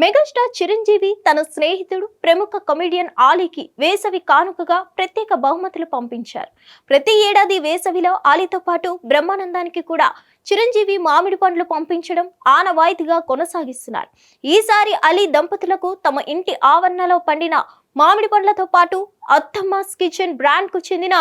Megastar Chiranjeevi తన స్నేహితుడు ప్రముఖ కమెడియన్ ఆలీకి వేసవి కానుకగా ప్రత్యేక బహుమతులు పంపించారు. ప్రతి ఏడాది వేసవిలో ఆలీతో పాటు బ్రహ్మానందానికి కూడా చిరంజీవి మామిడి పండ్లు పంపించడం ఆనవాయితీగా కొనసాగిస్తున్నారు. ఈసారి అలీ దంపతులకు తమ ఇంటి ఆవరణలో పండిన మామిడి పండ్లతో పాటు అత్తమ్మాస్ కిచెన్ బ్రాండ్కు చెందిన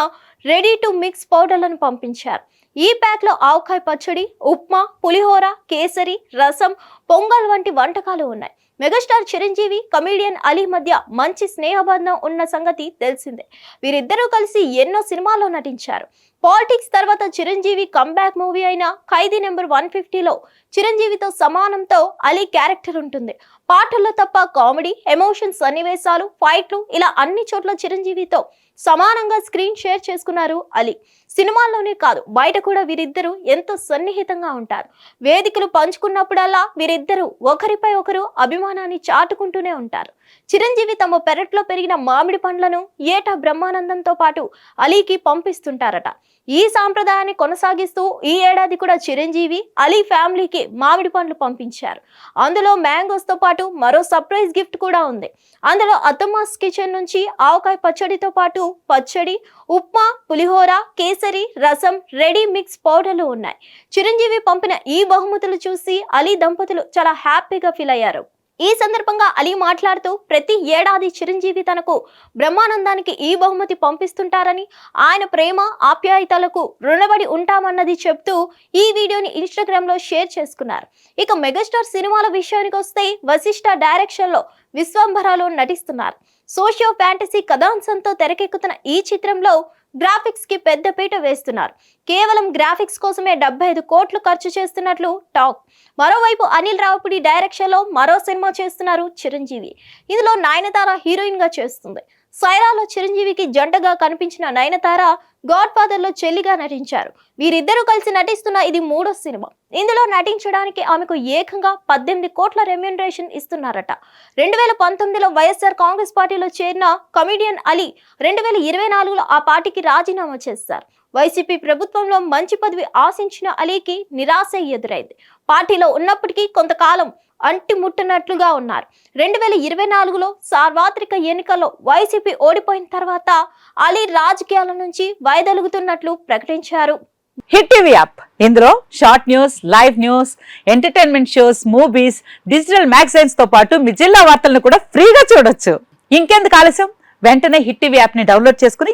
రెడీ టు మిక్స్ పౌడర్లను పంపించారు. ఈ ప్యాక్లో ఆవకాయ పచ్చడి ఉప్మా పులిహోర కేసరి రసం పొంగల్ వంటి వంటకాలు ఉన్నాయి. మెగాస్టార్ చిరంజీవి కమీడియన్ అలీ మధ్య మంచి స్నేహబంధం ఉన్న సంగతి తెలిసిందే. వీరిద్దరూ కలిసి ఎన్నో సినిమాల్లో నటించారు. పాలిటిక్స్ తర్వాత చిరంజీవి కంబ్యాక్ మూవీ అయిన ఖైదీ నెంబర్ వన్ ఫిఫ్టీలో చిరంజీవితో సమానంతో అలీ క్యారెక్టర్ ఉంటుంది. పాటల్లో తప్ప కామెడీ ఎమోషన్ సన్నివేశాలు ఫైట్లు ఇలా అన్ని చోట్ల చిరంజీవితో సమానంగా స్క్రీన్ షేర్ చేసుకున్నారు అలీ. సినిమాల్లోనే కాదు బయట కూడా వీరిద్దరూ ఎంతో సన్నిహితంగా ఉంటారు. వేదికలు పంచుకున్నప్పుడల్లా వీరి ఒకరిపై ఒకరు అభిమానాన్ని చాటుకుంటూనే ఉంటారు. చిరంజీవి తమ పెరట్లో పెరిగిన మామిడి పండ్లను ఏటా బ్రహ్మానందంతో పాటు అలీకి పంపిస్తుంటారట. ఈ సాంప్రదాయాన్ని కొనసాగిస్తూ ఈ ఏడాది కూడా చిరంజీవి అలీ ఫ్యామిలీకి మామిడి పండ్లు పంపించారు. అందులో మ్యాంగోస్తో పాటు మరో సర్ప్రైజ్ గిఫ్ట్ కూడా ఉంది. అందులో అత్తమ్మాస్ కిచెన్ నుంచి ఆవకాయ పచ్చడితో పాటు పచ్చడి ఉప్మా పులిహోర కేసరి రసం రెడీ మిక్స్ పౌడర్లు ఉన్నాయి. చిరంజీవి పంపిన ఈ బహుమతులు చూసి అలీ దంపతులు చాలా హ్యాపీగా ఫీల్ అయ్యారు. ఈ సందర్భంగా అలీ మాట్లాడుతూ ప్రతి ఏడాది చిరంజీవి తనకు బ్రహ్మానందానికి ఈ బహుమతి పంపిస్తుంటారని ఆయన ప్రేమ ఆప్యాయతలకు రుణబడి ఉంటామన్నది చెప్తూ ఈ వీడియోని ఇన్స్టాగ్రామ్లో షేర్ చేసుకున్నారు. ఇక మెగాస్టార్ సినిమాల విషయానికి వస్తే వశిష్ఠ డైరెక్షన్లో విశ్వంభరాలో నటిస్తున్నారు. సోషియో ఫ్యాంటసీ కథాంశంతో తెరకెక్కుతున్న ఈ చిత్రంలో గ్రాఫిక్స్కి పెద్దపీట వేస్తున్నారు. కేవలం గ్రాఫిక్స్ కోసమే డెబ్బై ఐదు కోట్లు ఖర్చు చేస్తున్నట్లు టాక్. మరోవైపు అనిల్ రావుపుడి డైరెక్షన్లో మరో సినిమా చేస్తున్నారు చిరంజీవి. ఇందులో నయనతార హీరోయిన్గా చేస్తుంది. సైరాలో చిరంజీవికి జంటగా కనిపించిన నయనతార గాడ్ ఫాదర్లో చెల్లిగా నటించారు. వీరిద్దరూ కలిసి నటిస్తున్న ఇది మూడో సినిమా. ఇందులో నటించడానికి ఆమెకు ఏకంగా పద్దెనిమిది కోట్ల రెమ్యూనరేషన్ ఇస్తున్నారట. రెండు వేల పంతొమ్మిదిలో వైఎస్ఆర్ కాంగ్రెస్ పార్టీలో చేరిన కమిడియన్ అలీ రెండు వేల ఇరవై నాలుగులో ఆ పార్టీకి రాజీనామా చేశారు. వైసీపీ ప్రభుత్వంలో మంచి పదవి ఆశించిన అలీకి నిరాశ ఎదురైంది. పార్టీలో ఉన్నప్పటికీ కొంతకాలం అంటిముట్టనట్లుగా ఉన్నారు. రెండు వేల ఇరవై నాలుగులో సార్వత్రిక ఎన్నికల్లో వైసీపీ ఓడిపోయిన తర్వాత అలీ రాజకీయాల నుంచి వైదొలుగుతున్నట్లు ప్రకటించారు. Hit TV app. ఇందులో short news live news entertainment shows movies digital మ్యాగజైన్స్తో పాటు మీ జిల్లా వార్తలను కూడా ఫ్రీగా చూడొచ్చు. ఇంకెందుకు ఆలస్యం? వెంటనే హిట్ టీవీ యాప్ని డౌన్లోడ్ చేసుకుని